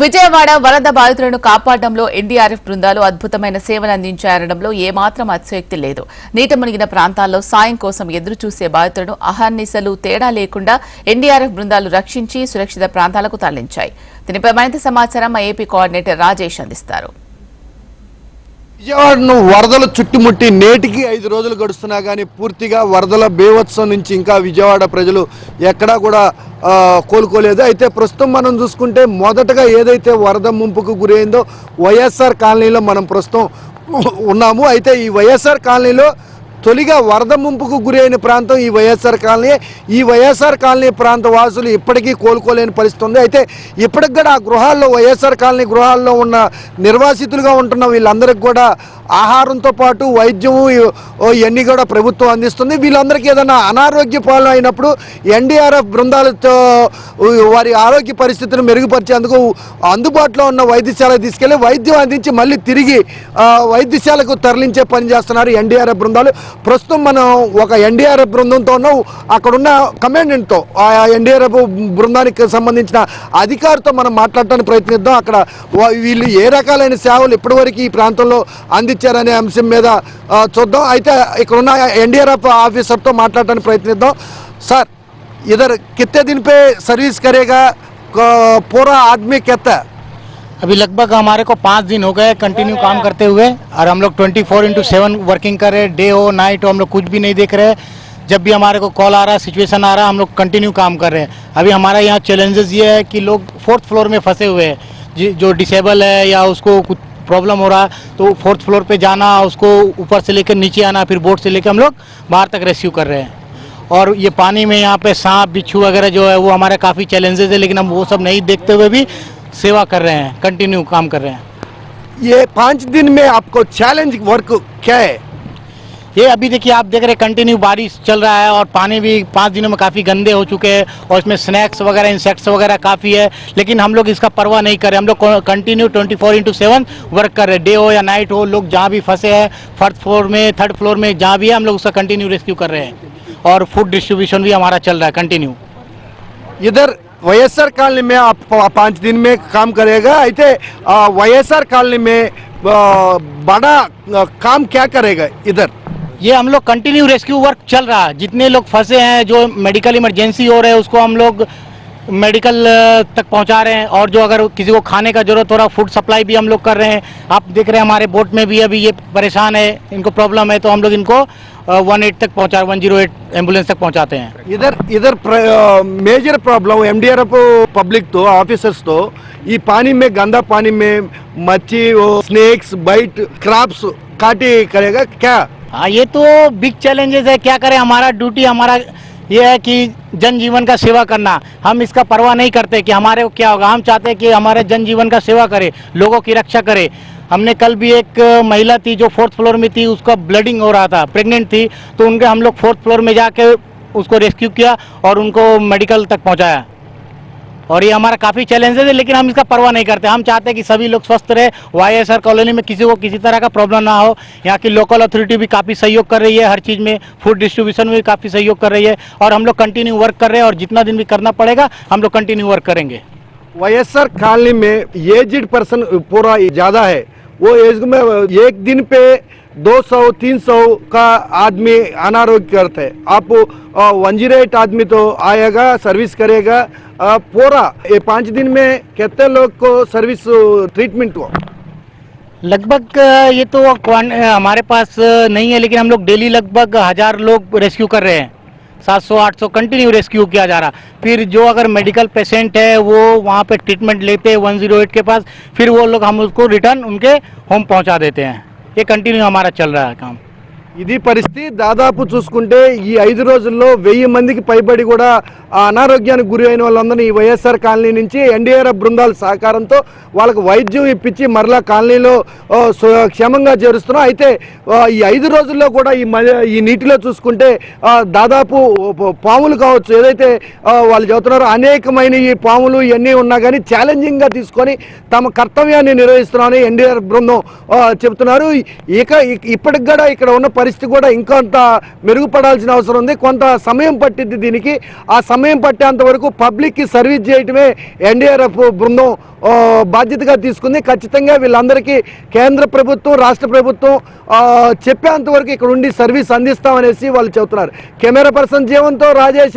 విజయవాడ వరద బాధితులను కాపాడడంలో ఎన్డీఆర్ఎఫ్ బృందాలు అద్భుతమైన సేవలు అందించారనడంలో ఏమాత్రం అతిశయోక్తి లేదు. నీట మునిగిన ప్రాంతాల్లో సాయం కోసం ఎదురు చూసే బాధితులను అహర్నిశలు తేడా లేకుండా ఎన్డీఆర్ఎఫ్ బృందాలు రక్షించి సురక్షిత ప్రాంతాలకు తరలించాయి. దీనిపై మరింత సమాచారం ఏపీ కోఆర్డినేటర్ రాజేష్ అందిస్తారు. విజయవాడను వరదలు చుట్టుముట్టి నేటికి ఐదు రోజులు గడుస్తున్నా కానీ పూర్తిగా వరదల బీభత్సం నుంచి ఇంకా విజయవాడ ప్రజలు ఎక్కడా కూడా కోలుకోలేదు. అయితే ప్రస్తుతం మనం చూసుకుంటే మొదటగా ఏదైతే వరద ముంపుకు గురైందో వైఎస్ఆర్ కాలనీలో మనం ప్రస్తుతం ఉన్నాము. అయితే ఈ వైఎస్ఆర్ కాలనీలో తొలిగా వరద ముంపుకు గురైన ప్రాంతం ఈ వైఎస్ఆర్ కాలనీ. ఈ వైఎస్ఆర్ కాలనీ ప్రాంత వాసులు ఇప్పటికీ కోలుకోలేని పరిస్థితి ఉంది. అయితే ఇప్పటికి కూడా ఆ గృహాల్లో వైఎస్ఆర్ కాలనీ గృహాల్లో ఉన్న నిర్వాసితులుగా ఉంటున్న వీళ్ళందరికీ కూడా ఆహారంతో పాటు వైద్యము ఇవన్నీ కూడా ప్రభుత్వం అందిస్తుంది. వీళ్ళందరికీ ఏదైనా అనారోగ్య పాలన అయినప్పుడు ఎన్డీఆర్ఎఫ్ బృందాలతో వారి ఆరోగ్య పరిస్థితిని మెరుగుపరిచేందుకు అందుబాటులో ఉన్న వైద్యశాలకు తీసుకెళ్ళి వైద్యం అందించి మళ్ళీ తిరిగి వైద్యశాలకు తరలించే పని చేస్తున్నారు ఎన్డీఆర్ఎఫ్ బృందాలు. ప్రస్తుతం మనం ఒక ఎన్డీఆర్ఎఫ్ బృందంతో అక్కడున్న కమాండెంట్తో ఆ ఎన్డీఆర్ఎఫ్ బృందానికి సంబంధించిన అధికారితో మనం మాట్లాడటానికి ప్రయత్నిద్దాం. అక్కడ వీళ్ళు ఏ రకాలైన సేవలు ఇప్పటివరకు ఈ ప్రాంతంలో అందించారనే అంశం మీద ఆ, చూద్దాం అయితే ఇక్కడ ఉన్న ఎన్డీఆర్ఎఫ్ ఆఫీసర్తో మాట్లాడటానికి ప్రయత్నిద్దాం సార్ इधर कितने दिन पे सर्विस करेगा क- पूरा आदमी कहता है अभी लगभग हमारे को पाँच दिन हो गए कंटिन्यू काम करते हुए और हम लोग twenty four into seven working कर रहे हैं डे हो नाइट हो हम लोग कुछ भी नहीं देख रहे जब भी हमारे को कॉल आ रहा है सिचुएशन आ रहा है हम लोग कंटिन्यू काम कर रहे हैं अभी हमारा यहाँ चैलेंजेस ये है कि लोग फोर्थ फ्लोर में फंसे हुए हैं जि- जो डिसेबल है या उसको कुछ प्रॉब्लम हो रहा है तो फोर्थ फ्लोर पे जाना, उसको ऊपर से लेकर नीचे आना, फिर बोट से लेकर हम लोग बाहर तक रेस्क्यू कर रहे हैं। और ये पानी में यहाँ पे सांप, बिच्छू वगैरह जो है, वो हमारे काफ़ी चैलेंजेस है, लेकिन हम वो सब नहीं देखते हुए भी सेवा कर रहे हैं कंटिन्यू काम कर रहे हैं। ये पाँच दिन में आपको चैलेंज वर्क क्या है? ये अभी देखिए आप देख रहे हैं कंटिन्यू बारिश चल रहा है और पानी भी पाँच दिनों में काफ़ी गंदे हो चुके हैं और इसमें स्नैक्स वगैरह इंसेक्ट्स वगैरह काफ़ी है लेकिन हम लोग इसका परवाह नहीं कर रहे हम लोग continue twenty four into seven work कर रहे हैं डे हो या नाइट हो लोग जहाँ भी फंसे हैं फर्स्ट फ्लोर में थर्ड फ्लोर में जहाँ भी है हम लोग उसका कंटिन्यू रेस्क्यू कर रहे हैं और फूड डिस्ट्रीब्यूशन भी हमारा चल रहा है कंटिन्यू इधर వైఎస్ఆర్ కాలనీ में आप पा- पाँच दिन में काम करेगा అయితే వైఎస్ఆర్ కాలనీ में आ, बड़ा आ, काम क्या करेगा इधर ये हम लोग कंटिन्यू रेस्क्यू वर्क चल रहा है। जितने लोग फंसे हैं, जो मेडिकल इमरजेंसी हो रहे हैं, उसको हम लोग मेडिकल तक पहुँचा रहे हैं। और जो अगर किसी को खाने का ज़रूरत हो रहा फ़ूड सप्लाई भी हम लोग कर रहे हैं। आप देख रहे हैं, हमारे बोट में भी अभी ये परेशान है, इनको प्रॉब्लम है तो हम लोग इनको वन एट तक पहुँचा वन ज़ीरो एट एंबुलेंस तक पहुँचाते हैं। इधर इधर मेजर प्रॉब्लम एमडीआरएफ पब्लिक तो ऑफिसर्स तो ये पानी में, गंदा पानी में, मच्छी स्नेक्स बाइट क्रॉप्स काटी करेगा क्या? हाँ ये तो बिग चैलेंजेस है। क्या करें? हमारा ड्यूटी हमारा ये है कि जन जीवन का सेवा करना। हम इसका परवाह नहीं करते कि हमारे को क्या होगा। हम चाहते हैं कि हमारे जन जीवन का सेवा करे, लोगों की रक्षा करे। हमने कल भी एक महिला थी जो फोर्थ फ्लोर में थी, उसका ब्लडिंग हो रहा था। प्रेग्नेंट थी तो उनके हम लोग फोर्थ फ्लोर में जाके उसको रेस्क्यू किया और उनको मेडिकल तक पहुँचाया। और ये हमारा काफ़ी चैलेंजेस है, लेकिन हम इसका परवाह नहीं करते। हम चाहते हैं कि सभी लोग स्वस्थ रहे वाई एस आर कॉलोनी में किसी को किसी तरह का प्रॉब्लम ना हो। यहाँ की लोकल अथॉरिटी भी काफ़ी सहयोग कर रही है, हर चीज़ में फ़ूड डिस्ट्रीब्यूशन में भी काफ़ी सहयोग कर रही है। और हम लोग कंटिन्यू वर्क कर रहे हैं और जितना दिन भी करना पड़ेगा, हम लोग कंटिन्यू वर्क करेंगे। वाईएसआर कॉलोनी में एजड पर्सन पूरा ज़्यादा है। वो एज में एक दिन पे 200 300 का आदमी अनारोग्य करते हैं। आप वन ज़ीरो एट आदमी तो आएगा, सर्विस करेगा पूरा। ये पाँच दिन में कितने लोग को सर्विस ट्रीटमेंट हुआ? लगभग ये तो हमारे पास नहीं है, लेकिन हम लोग डेली लगभग हज़ार लोग रेस्क्यू कर रहे हैं। 700 800 कंटिन्यू रेस्क्यू किया जा रहा। फिर जो अगर मेडिकल पेशेंट है, वो वहाँ पे ट्रीटमेंट लेते हैं 108 के पास, फिर वो लोग हम उसको रिटर्न उनके होम पहुँचा देते हैं। ये कंटिन्यू हमारा चल रहा है काम। ఇది పరిస్థితి. దాదాపు చూసుకుంటే ఈ ఐదు రోజుల్లో వెయ్యి మందికి పైబడి కూడా ఆ అనారోగ్యానికి గురి అయిన వాళ్ళందరినీ ఈ వైఎస్ఆర్ కాలనీ నుంచి ఎన్డీఆర్ఎఫ్ బృందాల సహకారంతో వాళ్ళకు వైద్యం ఇప్పించి మరలా కాలనీలో క్షేమంగా చేరుస్తున్నాం. అయితే ఈ ఐదు రోజుల్లో కూడా ఈ ఈ నీటిలో చూసుకుంటే దాదాపు పాములు కావచ్చు ఏదైతే వాళ్ళు చెబుతున్నారో అనేకమైన ఈ పాములు ఇవన్నీ ఉన్నా కానీ ఛాలెంజింగ్గా తీసుకొని తమ కర్తవ్యాన్ని నిర్వహిస్తున్నామని ఎన్డీఆర్ బృందం చెబుతున్నారు. ఇక ఇక- ఇప్పటికి కూడా ఇక్కడ ఉన్న పరిస్థితి కూడా ఇంకొంత మెరుగుపడాల్సిన అవసరం ఉంది. కొంత సమయం పట్టింది దీనికి. ఆ సమయం పట్టేంత వరకు పబ్లిక్కి సర్వీస్ చేయటమే ఎన్డీఆర్ఎఫ్ బృందం బాధ్యతగా తీసుకుంది. ఖచ్చితంగా వీళ్ళందరికీ కేంద్ర ప్రభుత్వం రాష్ట్ర ప్రభుత్వం చెప్పేంతవరకు చెప్పేంత వరకు ఇక్కడ ఉండి సర్వీస్ అందిస్తామనేసి వాళ్ళు చెబుతున్నారు. Camera person జీవంతో Rajesh